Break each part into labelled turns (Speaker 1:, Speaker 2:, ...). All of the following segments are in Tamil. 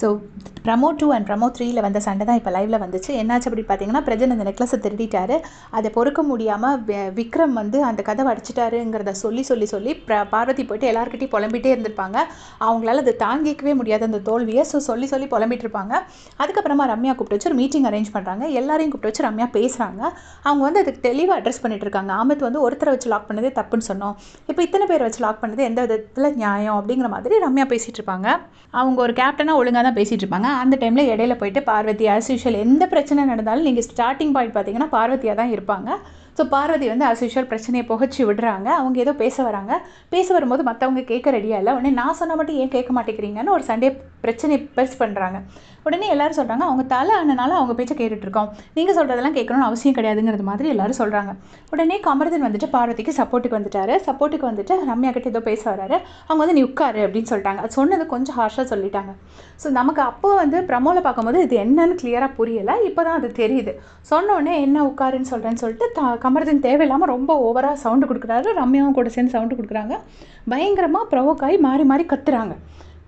Speaker 1: So promo two and promo த்ரீயில் வந்த சண்டை தான் இப்போ லைவில் வந்துச்சு. என்னாச்சு அப்படி பார்த்தீங்கன்னா பிரஜன் அந்த நெக்லஸை திருடிட்டாரு. அதை பொறுக்க முடியாமல் விக்ரம் வந்து அந்த கதவை அடிச்சிட்டாருங்கிறத சொல்லி சொல்லி சொல்லி ப்ர பார்வதி போயிட்டு எல்லாருக்கிட்டையும் புலம்பிகிட்டே இருந்திருப்பாங்க. அவங்களால அதை தாங்கிக்கவே முடியாது அந்த தோல்வியை ஸோ சொல்லி சொல்லி புலம்பிட்டு இருப்பாங்க அதுக்கப்புறமா ரம்யா கூப்பிட்டு வச்சு ஒரு மீட்டிங் அரேஞ்ச் பண்ணுறாங்க எல்லாரையும் கூப்பிட்டு வச்சு ரம்யா பேசுகிறாங்க அவங்க வந்து அதுக்கு தெளிவாக அட்ரஸ் பண்ணிட்டு இருக்காங்க ஆமத் வந்து ஒருத்தரை வச்சு லாக் பண்ணதே தப்புன்னு சொன்னோம். இப்போ இத்தனை பேர் வச்சு லாக் பண்ணது எந்த விதத்தில் நியாயம் அப்படிங்கிற மாதிரி ரம்யா பேசிகிட்டு இருப்பாங்க அவங்க ஒரு கேப்டனாக ஒழுங்காக தான் பேசிகிட்டு இருப்பாங்க. அந்த டைமில் இடையில போயிட்டு பார்வதி ஆஸ் யூஷுவல் எந்த பிரச்சனை நடந்தாலும் நீங்கள் ஸ்டார்டிங் பாயிண்ட் பார்த்தீங்கன்னா பார்வதியாக தான் இருப்பாங்க. ஸோ பார்வதி வந்து ஆஸ் யூஷுவல் பிரச்சனையை புகச்சி விடுறாங்க. அவங்க ஏதோ பேச வராங்க. பேச வரும்போது மற்றவங்க கேட்க ரெடியாக இல்லை. உடனே நான் சொன்ன மட்டும் ஏன் கேட்க மாட்டேங்கிறீங்கன்னு ஒரு சண்டே பிரச்சனை பெருசு பண்ணுறாங்க உடனே எல்லாரும் சொல்கிறாங்க அவங்க தலை ஆனனால அவங்க பேச்சை கேட்டுட்ருக்கோம். நீங்கள் சொல்கிறதெல்லாம் கேட்கணும்னு அவசியம் கிடையாதுங்கிறது மாதிரி எல்லாரும் சொல்கிறாங்க உடனே கமர்தன் வந்துட்டு பார்வதிக்கு சப்போர்ட்டுக்கு வந்துட்டாரு. சப்போர்ட்டுக்கு வந்துட்டு ரம்யா கிட்ட ஏதோ பேச வராரு. அவங்க வந்து நீ உட்காரு அப்படின்னு சொல்லிட்டாங்க. அது சொன்னது கொஞ்சம் ஹார்ஷாக சொல்லிட்டாங்க. ஸோ நமக்கு அப்போ வந்து ப்ரமோவில் பார்க்கும்போது இது என்னன்னு கிளியராக புரியலை. இப்போ தான் அது தெரியுது. சொன்னோடனே என்ன உட்காருன்னு சொல்கிறேன்னு சொல்லிட்டு த கமர்தன் தேவையில்லாமல் ரொம்ப ஓவராக சவுண்டு கொடுக்குறாரு. ரம்யாவும் கூட சேர்ந்து சவுண்டு கொடுக்குறாங்க. பயங்கரமாக ப்ரொவோக் ஆகி மாறி மாறி கத்துறாங்க.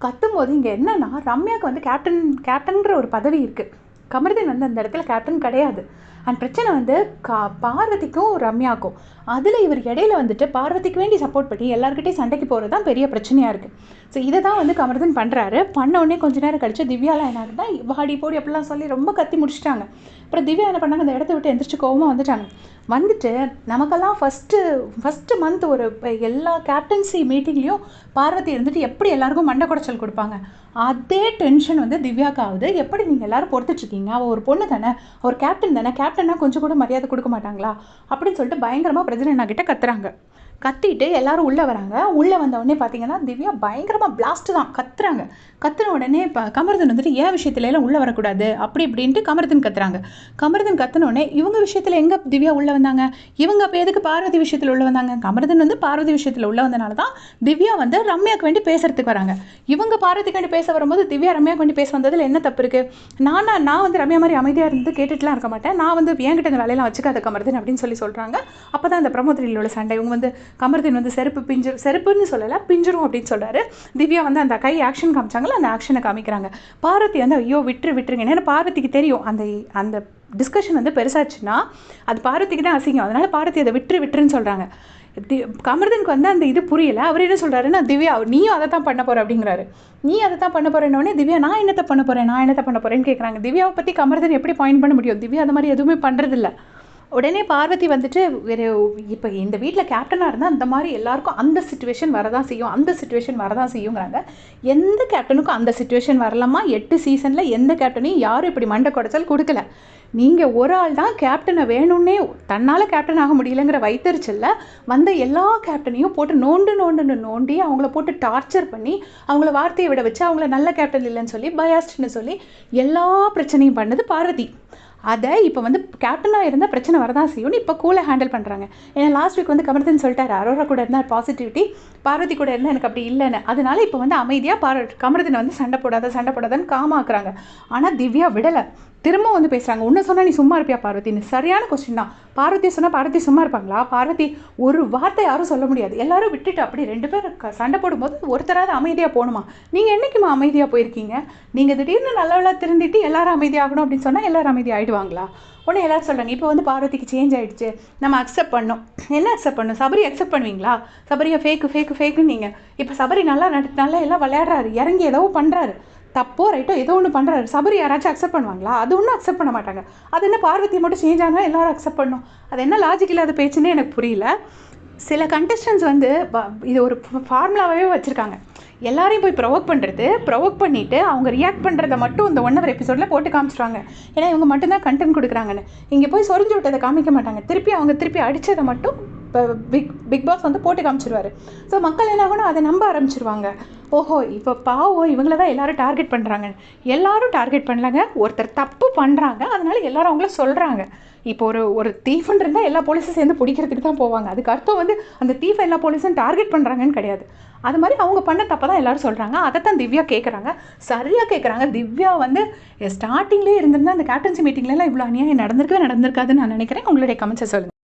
Speaker 1: கத்தும்போது இங்கே என்னன்னா ரம்யாவுக்கு வந்து கேப்டன் கேப்டன்ற ஒரு பதவி இருக்குது கமர்தன் வந்து அந்த இடத்துல கேப்டன் கிடையாது. அண்ட் பிரச்சனை வந்து கா பார்வதிக்கும் ரம்யாக்கும். அதில் இவர் இடையில வந்துட்டு பார்வதிக்கு வேண்டி சப்போர்ட் பண்ணி எல்லாருக்கிட்டையும் சண்டைக்கு போகிறது தான் பெரிய பிரச்சனையாக இருக்குது ஸோ இதை தான் வந்து கமர்தன் பண்ணுறாரு பண்ண உடனே கொஞ்ச நேரம் கழிச்சு திவ்யாலாம் என்ன ஆகுதுன்னா வாடி போடி அப்படிலாம் சொல்லி ரொம்ப கத்தி முடிச்சிட்டாங்க. அப்புறம் திவ்யா என்ன பண்ணாங்க அந்த இடத்த விட்டு எந்திரிச்சு கோவமாக வந்துட்டாங்க. வந்துட்டு நமக்கெல்லாம் ஃபஸ்ட்டு ஃபஸ்ட்டு மந்த் ஒரு எல்லா கேப்டன்சி மீட்டிங்லேயும் பார்வதி இருந்துட்டு எப்படி எல்லாருக்கும் மண்டை குடைச்சல் கொடுப்பாங்க? அதே டென்ஷன் வந்து திவ்யாவுக்கு ஆகுது எப்படி நீங்கள் எல்லாரும் பொறுத்துட்ருக்கீங்க அவள் ஒரு பொண்ணு தானே. ஒரு கேப்டன் தானே. கேப்டன் கேப்டன்னா கொஞ்சம் கூட மரியாதை கொடுக்க மாட்டாங்களா? அப்படின்னு சொல்லிட்டு பயங்கரமாக பிரசிடென்ட் கிட்ட கத்துறாங்க. கத்திட்டு எல்லாரும் உள்ளே வராங்க. உள்ளே வந்த உடனே பார்த்தீங்கன்னா திவ்யா பயங்கரமாக பிளாஸ்ட் தான். கத்துறாங்க. கத்துன உடனே இப்போ கமர்தன் வந்துட்டு ஏன் விஷயத்துல எல்லாம் உள்ளே வரக்கூடாது? அப்படி இப்படின்ட்டு கமர்தன் கத்துறாங்க. கமர்தன் கத்துனோடனே இவங்க விஷயத்தில் எங்கே திவ்யா உள்ளே வந்தாங்க? இவங்க அப்போ எதுக்கு பார்வதி விஷயத்தில் உள்ளே வந்தாங்க? கமர்தன் வந்து பார்வதி விஷயத்தில் உள்ளே வந்தனால தான் திவ்யா வந்து ரம்யாக்கு வேண்டி பேசுறதுக்கு வராங்க. இவங்க பார்வதிக்கு வேண்டி பேச வரும்போது திவ்யா ரம்யாக்கு வேண்டி பேச வந்ததில் என்ன தப்பு இருக்குது நானா நான் வந்து ரம்யா மாதிரி அமைதியாக இருந்து கேட்டுட்டுலாம் இருக்க மாட்டேன். நான் வந்து என்கிட்ட இந்த வேலையெல்லாம் வச்சுக்காத கமர்தன் அப்படின்னு சொல்லி சொல்கிறாங்க அப்போ தான் இந்த பிரமோதரியில் உள்ள சண்டை. இவங்க வந்து கமர்தன் வந்து செருப்பு பிஞ்சு செருப்புன்னு சொல்லலை பிஞ்சிரும் அப்படின்னு சொல்றாரு. திவ்யா வந்து அந்த கை ஆக்ஷன் காமிச்சாங்களோ அந்த ஆக்ஷனை காமிக்கிறாங்க. பார்வதி வந்து ஐயோ விட்டுரு விட்டுருங்க. ஏன்னா பார்வதிக்கு தெரியும் அந்த அந்த டிஸ்கஷன் வந்து பெருசாச்சுன்னா அது பார்வதிக்கு தான் அசிங்கம். அதனால பார்வதி அதை விட்டுரு விட்டுருன்னு சொல்கிறாங்க கமர்தனுக்கு வந்து அந்த இது புரியல. அவர் என்ன சொல்கிறாருன்னா திவ்யா நீயும் அதை தான் பண்ண போகிற அப்படிங்கிறாரு. நீ அதை தான் பண்ண போகிறேன்னொடனே திவ்யா நான் என்னத்தை பண்ண போகிறேன் நான் என்னத்தை பண்ண போகிறேன்னு கேட்குறாங்க திவ்யாவை பற்றி கமர்தன் எப்படி பாயிண்ட் பண்ண முடியும்? திவ்யா அந்த மாதிரி எதுவுமே பண்ணுறதில்ல உடனே பார்வதி வந்துட்டு வேறு இப்போ இந்த வீட்டில் கேப்டனாக இருந்தால் அந்த மாதிரி எல்லாருக்கும் அந்த சுச்சுவேஷன் வரதான் செய்யும். அந்த சுச்சுவேஷன் வரதான் செய்யுங்கிறாங்க. எந்த கேப்டனுக்கும் அந்த சுச்சுவேஷன் வரலாமா? எட்டு சீசனில் எந்த கேப்டனையும் யாரும் இப்படி மண்டை குடைச்சல் கொடுக்கல. நீங்கள் ஒரு ஆள் தான் கேப்டனை வேணும்னே தன்னால் கேப்டன் ஆக முடியலங்கிற வைத்தறிச்சலில் வந்த எல்லா கேப்டனையும் போட்டு நோண்டு நோண்டுன்னு நோண்டி அவங்கள போட்டு டார்ச்சர் பண்ணி அவங்கள வார்த்தையை விட வச்சு அவங்கள நல்ல கேப்டன் இல்லைன்னு சொல்லி பயாஸ்ட்னு சொல்லி எல்லா பிரச்சனையும் பண்ணது பார்வதி. அதை இப்போ வந்து கேப்டனாக இருந்தால் பிரச்சனை வரதான் செய்யும்னு இப்போ கூலாக ஹேண்டில் பண்ணுறாங்க ஏன்னா லாஸ்ட் வீக் வந்து கமர்தன் சொல்லிட்டாரு அரோரா கூட இருந்தால் பாசிட்டிவிட்டி பார்வதி கூட இருந்தால் எனக்கு அப்படி இல்லைன்னு. அதனால இப்போ வந்து அமைதியாக பார கமர்தனை வந்து சண்டை போடாத சண்டை போடாதன்னு காமாக்குறாங்க ஆனால் திவ்யா விடலை. திரும்ப வந்து பேசுகிறாங்க உன்னை சொன்னால் நீ சும்மா இருப்பியா பார்வதின்னு சரியான கொஸ்டின் தான். பார்வதி சொன்னால் பார்வதி சும்மா இருப்பாங்களா? பார்வதி ஒரு வார்த்தை யாரும் சொல்ல முடியாது. எல்லாரும் விட்டுட்டு அப்படி ரெண்டு பேர் சண்டை போடும்போது ஒருத்தராவது அமைதியாக போகணுமா? நீங்கள் என்றைக்குமா அமைதியாக போயிருக்கீங்க? நீங்கள் திடீர்னு நல்லவளா திருந்திட்டு எல்லாரும் அமைதியாகணும் அப்படின்னு சொன்னால் எல்லாரும் அமைதி ஆகிடுவாங்களா உடனே எல்லாரும் சொல்கிறாங்க இப்போ வந்து பார்வதிக்கு சேஞ்ச் ஆகிடுச்சு நம்ம அக்செப்ட் பண்ணோம். என்ன அக்செப்ட் பண்ணணும் சபரி அக்செப்ட் பண்ணுவீங்களா? சபரியை ஃபேக்கு ஃபேக்கு ஃபேக்குன்னு நீங்கள் இப்போ சபரி நல்லா நடி நல்லா எல்லாம் விளையாடுறாரு. இறங்கி ஏதோ பண்ணுறாரு தப்போ ரைட்டோ ஏதோ ஒன்று பண்ணுறாரு சபரி யாராச்சும் அக்செப்ட் பண்ணுவாங்களா? அது ஒன்றும் அக்செப்ட் பண்ண மாட்டாங்க. அது என்ன பார்வதி மட்டும் சேஞ்ச் ஆனால் எல்லாரும் அக்செப்ட் பண்ணும். அது என்ன லாஜிக் இல்லாத பேச்சுன்னே எனக்கு புரியல. சில கண்டஸ்டன்ஸ் வந்து ப- இது ஒரு ஃபார்முலாவே வச்சுருக்காங்க. எல்லாரையும் போய் ப்ரொவோக் பண்ணுறது ப்ரொவோக் பண்ணிவிட்டு அவங்க ரியாக்ட் பண்ணுறத மட்டும் இந்த ஒன் ஹவர் எபிசோடில் போட்டு காமிச்சிடுவாங்க ஏன்னா இவங்க மட்டும்தான் கண்டென்ட் கொடுக்குறாங்கன்னு. இங்கே போய் சொரிஞ்சு விட்டதை காமிக்க மாட்டாங்க. திருப்பி அவங்க திருப்பி அடித்ததை மட்டும் இப்போ பிக் பிக் பாஸ் வந்து போட்டு காமிச்சிருவாரு. ஸோ மக்கள் என்ன ஆகணும் அதை நம்ப ஆரம்பிச்சிருவாங்க. ஓஹோ இப்போ பாவம் இவங்கள தான் எல்லாரும் டார்கெட் பண்ணுறாங்க எல்லாரும் டார்கெட் பண்ணலங்க. ஒருத்தர் தப்பு பண்ணுறாங்க அதனால எல்லாரும் அவங்கள சொல்கிறாங்க இப்போ ஒரு ஒரு தீஃப்னு இருந்தால் எல்லா போலீஸும் சேர்ந்து பிடிக்கிறதுக்கு தான் போவாங்க. அதுக்கு அர்த்தம் வந்து அந்த தீஃப் எல்லா போலீஸும் டார்கெட் பண்ணுறாங்கன்னு கிடையாது. அது மாதிரி அவங்க பண்ண தப்பை தான் எல்லாரும் சொல்கிறாங்க அதை தான் திவ்யா கேட்குறாங்க சரியாக கேட்குறாங்க திவ்யா வந்து ஸ்டார்டிங்லேயே இருந்திருந்தால் அந்த கேப்டன்சி மீட்டிங்லலாம் இவ்வளோ அநியாயம் நடந்திருக்கவே நடந்திருக்காதுன்னு நான் நினைக்கிறேன். உங்களுடைய கமெண்ட்ஸை சொல்லுங்கள்